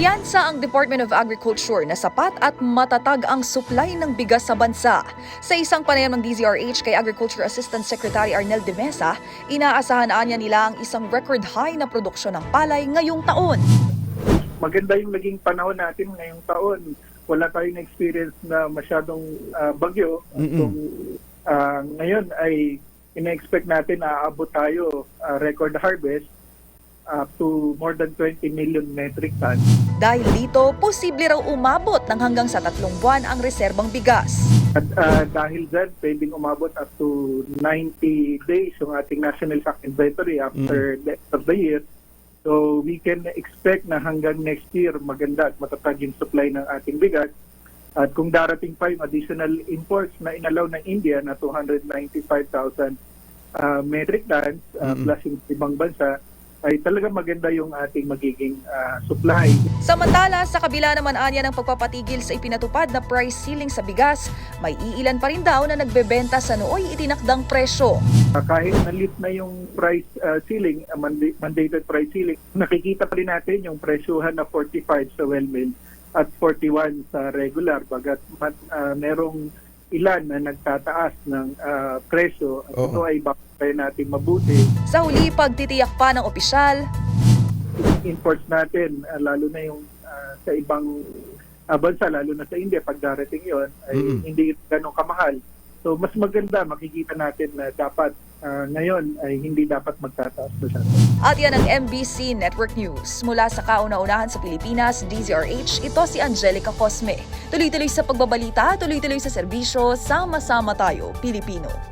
Kumpiyansa ang Department of Agriculture na sapat at matatag ang supply ng bigas sa bansa. Sa isang panayam ng DZRH kay Agriculture Assistant Secretary Arnel de Mesa, inaasahan anya nila ang isang record high na produksyon ng palay ngayong taon. maganda yung naging panahon natin ngayong taon. Wala tayong experience na masyadong ah, bagyo. Kung ah, ngayon ay ina-expect natin na aabot tayo ah, record harvest up to more than 20 million metric tons. Dahil dito, posible raw umabot ng hanggang sa tatlong buwan ang reserbang bigas. At ah, dahil dyan, pwedeng umabot up to 90 days yung ating national stock inventory after the end of the year. So we can expect na hanggang next year maganda at matatag yung supply ng ating bigas. At kung darating pa yung additional imports na inalaw ng India na 295,000 ah, metric tons ah, plus yung ibang bansa, ay talaga maganda yung ating magiging ah, supply. Samantala, sa kabila naman anya ng pagpapatigil sa ipinatupad na price ceiling sa bigas, may iilan pa rin daw na nagbebenta sa nooy itinakdang presyo. Uh, kahit na-lift na yung price uh, ceiling, uh, manda- mandated price ceiling, nakikita pa rin natin yung presyuhan na 45 sa well mill at 41 sa regular. Bagat mat- uh, merong ilan na nagtataas ng uh, presyo ito ay bakit natin mabuti. Sa huli, pagtitiyak pa ng opisyal, Imports natin, uh, lalo na yung uh, sa ibang uh, bansa, lalo na sa India, pag darating yon ay Mm-mm. hindi ganong kamahal. So mas maganda, makikita natin na dapat uh, ngayon ay hindi dapat magtataas masyado. At yan ang MBC Network News. Mula sa kauna-unahan sa Pilipinas, DZRH, ito si Angelica Cosme. Tuloy-tuloy sa pagbabalita, tuloy-tuloy sa serbisyo, sama-sama tayo, Pilipino.